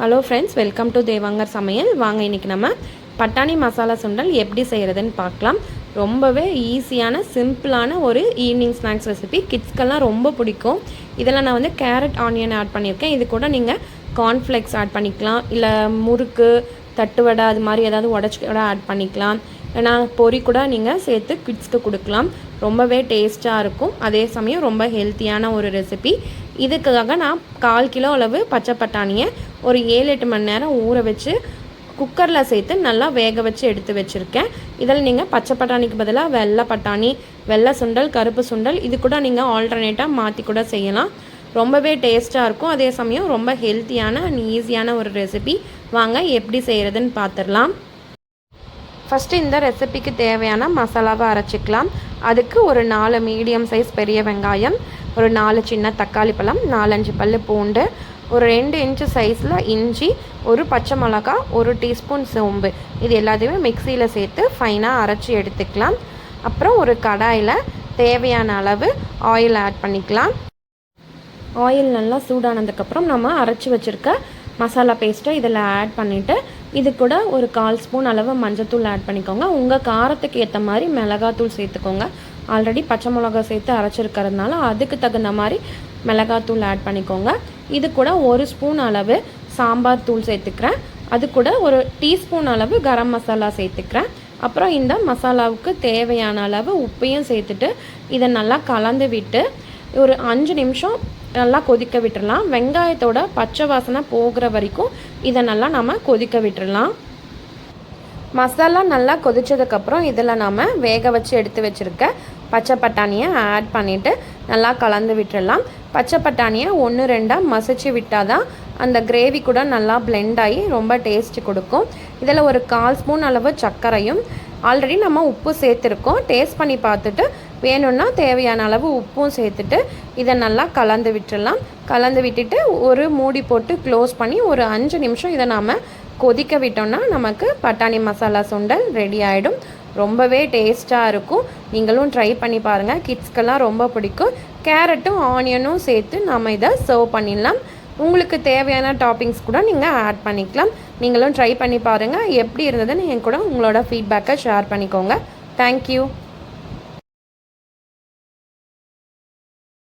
Hello friends welcome to Devangar சமையல் வாங்க இன்றைக்கி நம்ம பட்டாணி மசாலா சுண்டல் எப்படி செய்கிறதுன்னு பார்க்கலாம். ரொம்பவே ஈஸியான சிம்பிளான ஒரு ஈவினிங் ஸ்நாக்ஸ் ரெசிபி கிட்ஸ்க்கெல்லாம் ரொம்ப பிடிக்கும். இதில் நான் வந்து கேரட் ஆனியன் ஆட் பண்ணியிருக்கேன். இது கூட நீங்கள் கார்ன்ஃப்ளெக்ஸ் ஆட் பண்ணிக்கலாம். இல்லை முறுக்கு தட்டுவடை அது மாதிரி ஏதாவது உடச்சி கூட ஆட் பண்ணிக்கலாம். ஏன்னா பொரி கூட நீங்கள் சேர்த்து கிட்ஸ்க்கு கொடுக்கலாம். ரொம்பவே டேஸ்ட்டாக இருக்கும். அதே சமயம் ரொம்ப ஹெல்த்தியான ஒரு ரெசிபி இதுக்காக நான் கால் கிலோ அளவு பச்சை பட்டாணியை ஒரு ஏழு எட்டு மணி நேரம் ஊற வச்சு குக்கரில் சேர்த்து நல்லா வேக வச்சு எடுத்து வச்சுருக்கேன். இதில் நீங்கள் பச்சை பட்டாணிக்கு பதிலாக வெள்ளை பட்டாணி வெள்ளை சுண்டல் கருப்பு சுண்டல் இது கூட நீங்கள் ஆல்டர்னேட்டாக மாற்றி கூட செய்யலாம். ரொம்பவே டேஸ்ட்டாக இருக்கும். அதே சமயம் ரொம்ப ஹெல்த்தியான அண்ட் ஈஸியான ஒரு ரெசிபி. வாங்க எப்படி செய்கிறதுன்னு பார்த்துடலாம் ஃபஸ்ட்டு இந்த ரெசிபிக்கு தேவையான மசாலாவை அரைச்சிக்கலாம். அதுக்கு ஒரு நாலு மீடியம் சைஸ் பெரிய வெங்காயம் ஒரு நாலு சின்ன தக்காளி பழம் நாலஞ்சு பல் பூண்டு ஒரு ரெண்டு இன்ச்சு சைஸில் இஞ்சி ஒரு பச்சை மிளகா ஒரு டீஸ்பூன் சோம்பு. இது எல்லாத்தையுமே மிக்சியில் சேர்த்து ஃபைனாக அரைச்சி எடுத்துக்கலாம். அப்புறம் ஒரு கடாயில் தேவையான அளவு ஆயில் ஆட் பண்ணிக்கலாம். ஆயில் நல்லா சூடானதுக்கப்புறம் நம்ம அரைச்சி வச்சுருக்க மசாலா பேஸ்ட்டை இதில் ஆட் பண்ணிவிட்டு இது கூட ஒரு கால் ஸ்பூன் அளவு மஞ்சத்தூள் ஆட் பண்ணிக்கோங்க. உங்கள் காரத்துக்கு ஏற்ற மாதிரி மிளகாத்தூள் சேர்த்துக்கோங்க. ஆல்ரெடி பச்சை மிளகா சேர்த்து அரைச்சிருக்கிறதுனால அதுக்கு தகுந்த மாதிரி மிளகாத்தூள் ஆட் பண்ணிக்கோங்க. இது கூட ஒரு ஸ்பூன் அளவு சாம்பார் தூள் சேர்த்துக்கிறேன். அது கூட ஒரு டீஸ்பூன் அளவு கரம் மசாலா சேர்த்துக்கிறேன். அப்புறம் இந்த மசாலாவுக்கு தேவையான அளவு உப்பையும் சேர்த்துட்டு இதை நல்லா கலந்து விட்டு ஒரு அஞ்சு நிமிஷம் நல்லா கொதிக்க விட்டுடலாம் வெங்காயத்தோட பச்சை வாசனை போகிற வரைக்கும் இதை நல்லா நம்ம கொதிக்க விட்டுடலாம் மசாலா நல்லா கொதிச்சதுக்கப்புறம் இதில் நாம் வேக வச்சு எடுத்து வச்சுருக்க பச்சை பட்டாணியை ஆட் பண்ணிவிட்டு நல்லா கலந்து விட்டுடலாம் பச்சை பட்டாணியை ஒன்று ரெண்டாக மசிச்சு விட்டால் தான் அந்த கிரேவி கூட நல்லா பிளெண்ட் ஆகி ரொம்ப டேஸ்ட் கொடுக்கும். இதில் ஒரு கால் ஸ்பூன் அளவு சர்க்கரையும் ஆல்ரெடி நம்ம உப்பு சேர்த்துருக்கோம். டேஸ்ட் பண்ணி பார்த்துட்டு வேணும்னா தேவையான அளவு உப்பும் சேர்த்துட்டு இதை நல்லா கலந்து விட்டுடலாம். கலந்து விட்டுட்டு ஒரு மூடி போட்டு க்ளோஸ் பண்ணி ஒரு அஞ்சு நிமிஷம் இதை நாம் கொதிக்க விட்டோம்னா நமக்கு பட்டாணி மசாலா சுண்டல் ரெடி ஆகிடும் ரொம்பவே டேஸ்ட்டாக இருக்கும். நீங்களும் ட்ரை பண்ணி பாருங்கள் கிட்ஸ்க்கெல்லாம் ரொம்ப பிடிக்கும். கேரட்டும் ஆனியனும் சேர்த்து நம்ம இதை சர்வ் பண்ணிடலாம். உங்களுக்கு தேவையான டாப்பிங்ஸ் கூட நீங்கள் ஆட் பண்ணிக்கலாம். நீங்களும் ட்ரை பண்ணி பாருங்கள் எப்படி இருந்ததுன்னு என் கூட உங்களோட ஃபீட்பேக்கை ஷேர் பண்ணிக்கோங்க. தேங்க்யூ